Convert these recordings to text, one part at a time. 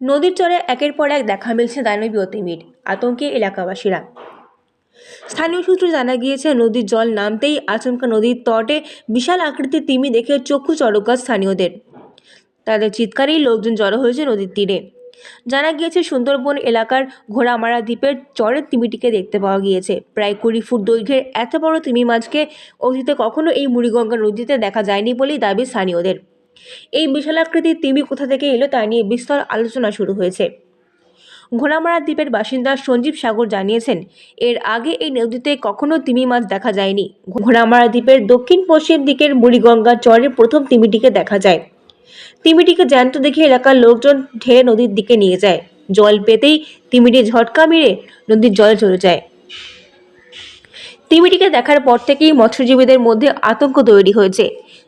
নদীর চরে একের পর এক দেখা মিলছে দানবীয় তিমির আতঙ্কে এলাকাবাসীরা। স্থানীয় সূত্রে জানা গিয়েছে, নদীর জল নামতেই আচমকা নদীর তটে বিশাল আকৃতির তিমি দেখে চক্ষু চড়কা স্থানীয়দের। তাদের চিৎকারেই লোকজন জড়ো হয়েছে নদীর তীরে। জানা গিয়েছে, সুন্দরবন এলাকার ঘোড়ামারা দ্বীপের চরের তিমিটিকে দেখতে পাওয়া গিয়েছে। প্রায় কুড়ি ফুট দৈর্ঘ্যের এত বড় তিমি মাছকে অতীতে কখনো এই মুড়িগঙ্গা নদীতে দেখা যায়নি বলেই দাবি স্থানীয়দের। এই বিশালাকৃতির তিমি কোথা থেকে এলো তা নিয়ে বিস্তর আলোচনা শুরু হয়েছে। ঘোড়ামারা দ্বীপের বাসিন্দা সঞ্জীব সাগর জানিয়েছেন, এর আগে এই নদীতে কখনো তিমি মাছ দেখা যায়নি। ঘোড়ামারা দ্বীপের দক্ষিণ পশ্চিম দিকের বুড়িগঙ্গা চরে প্রথম তিমিটিকে দেখা যায়। তিমিটিকে জ্যান্ত দেখে এলাকার লোকজন ঢেলে নদীর দিকে নিয়ে যায়। জল পেতেই তিমিটি ঝটকা মেরে নদীর জলে চলে যায়। তিমিটিকে দেখার পর থেকেই মৎস্যজীবীদের মধ্যে আতঙ্ক তৈরি হয়েছে।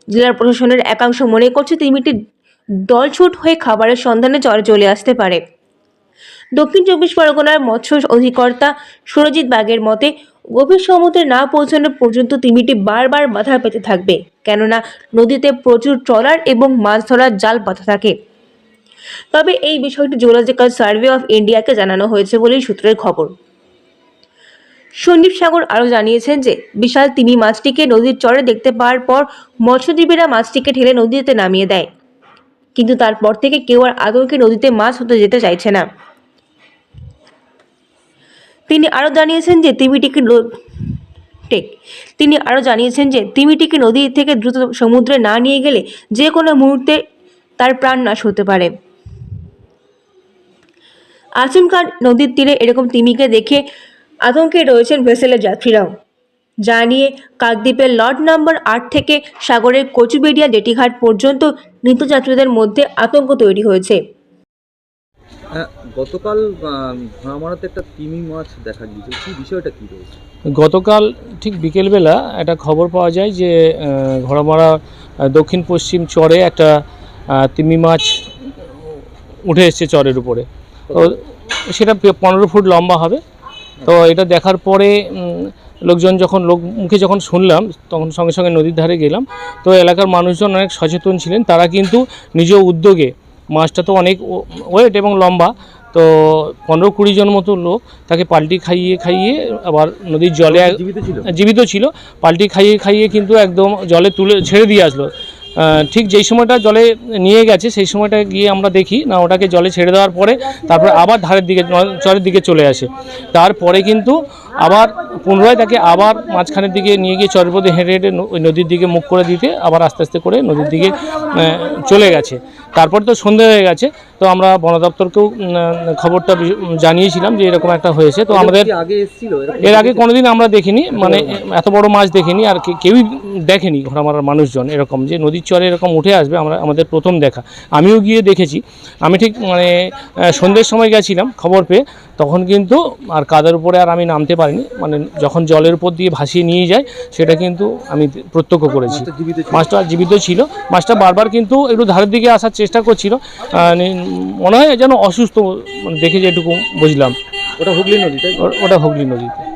জেলার প্রশাসনের একাংশ মনে করছে তিমিটি দলছুট হয়ে খাবারের সন্ধানে চরে চলে আসতে পারে। দক্ষিণ চব্বিশ পরগনার মৎস্য অধিকর্তা সুরজিৎ বাগের মতে, গভীর সমুদ্রে না পৌঁছানো পর্যন্ত তিমিটি বারবার বাধা পেতে থাকবে, কেননা নদীতে প্রচুর ট্রলার এবং মাছ ধরার জাল পাতা থাকে। তবে এই বিষয়টি জুলজিক্যাল সার্ভে অফ ইন্ডিয়াকে জানানো হয়েছে বলেই সূত্রের খবর। সন্দীপ সাগর আরও জানিয়েছেন যে, বিশাল তিমি মাছটিকে নদীর চরে দেখতে পাওয়ার পর মৎস্যজীবীরা মাছটিকে ঠেলে নদীতে নামিয়ে দেয়। কিন্তু তারপর থেকে কেউ আর আদৌকে নদীতে মাছ হতে যেতে চাইছে না। তিনি আরও জানিয়েছেন যে, তিমিটিকে টেক তিনি আরও জানিয়েছেন যে, তিমিটিকে নদী থেকে দ্রুত সমুদ্রে না নিয়ে গেলে যে কোনো মুহূর্তে তার প্রাণ নাশ হতে পারে। আচমকা নদীর তীরে এরকম তিমিকে দেখে আতঙ্কে রয়েছেন ভেসেলের যাত্রীরাও। যা নিয়ে কাকদ্বীপের লট নাম্বার আট থেকে সাগরের কচুবেড়িয়া জেটিঘাট পর্যন্ত নিত্যযাত্রীদের মধ্যে আতঙ্ক তৈরি হয়েছে। হ্যাঁ গতকাল ভাড়ামারাতে একটা তিমি মাছ দেখা গিয়েছে। কি বিষয়টা কি রয়েছে? গতকাল ঠিক বিকেলবেলা একটা খবর পাওয়া যায় যে ঘোড়ামারা দক্ষিণ পশ্চিম চরে একটা তিমি মাছ উঠে এসছে চরের উপরে। তো সেটা পনেরো ফুট লম্বা হবে। তো এটা দেখার পরে লোকজন যখন লোক মুখে যখন শুনলাম তখন সঙ্গে সঙ্গে নদীর ধারে গেলাম। তো এলাকার মানুষজন অনেক সচেতন ছিলেন। তারা কিন্তু নিজ উদ্যোগে মাছটা তো অনেক ওয়েট এবং লম্বা তো পনেরো কুড়ি জন মতো লোক তাকে পাল্টি খাইয়ে খাইয়ে আবার নদীর জলে জীবিত ছিল? জীবিত ছিল। পাল্টি খাইয়ে খাইয়ে কিন্তু একদম জলে তুলে ছেড়ে দিয়ে আসলো। ঠিক যেই সময়টা জলে নিয়ে গেছে, সেই সময়টা গিয়ে আমরা দেখি, না, ওটাকে জলে ছেড়ে দেওয়ার পরে তারপরে আবার ধারের দিকে চরের দিকে চলে আসে। তারপরে কিন্তু আবার পুনরায় তাকে আবার মাঝখানের দিকে নিয়ে গিয়ে চরের পথে হেঁটে হেঁটে ওই নদীর দিকে মুখ করে দিতে আবার আস্তে আস্তে করে নদীর দিকে চলে গেছে। তারপর তো সন্ধে হয়ে গেছে তো আমরা বন দপ্তরকেও খবরটা জানিয়েছিলাম যে এরকম একটা হয়েছে। তো আমাদের এর আগে কোনোদিন আমরা দেখিনি মানে এত বড় মাছ দেখিনি আর কেউই দেখেনি ঘোড়ামারার মানুষজন এরকম যে নদীর চরে এরকম উঠে আসবে আমরা আমাদের প্রথম দেখা। আমিও গিয়ে দেখেছি। আমি ঠিক মানে সন্ধ্যের সময় গেছিলাম খবর পেয়ে তখন কিন্তু আর কাদার উপরে আর আমি নামতে পারিনি। মানে যখন জলের উপর দিয়ে ভাসিয়ে নিয়ে যায় সেটা কিন্তু আমি প্রত্যক্ষ করেছি। মাছটা জীবিত ছিল? মাছটা বারবার কিন্তু একটু ধারের দিকে আসার চেষ্টা করছিল। মনে হয় যেন অসুস্থ মানে দেখে যেটুকু বুঝলাম। ওটা হুগলি নদী তাই তো? ও- ওটা হুগলি নদীতে।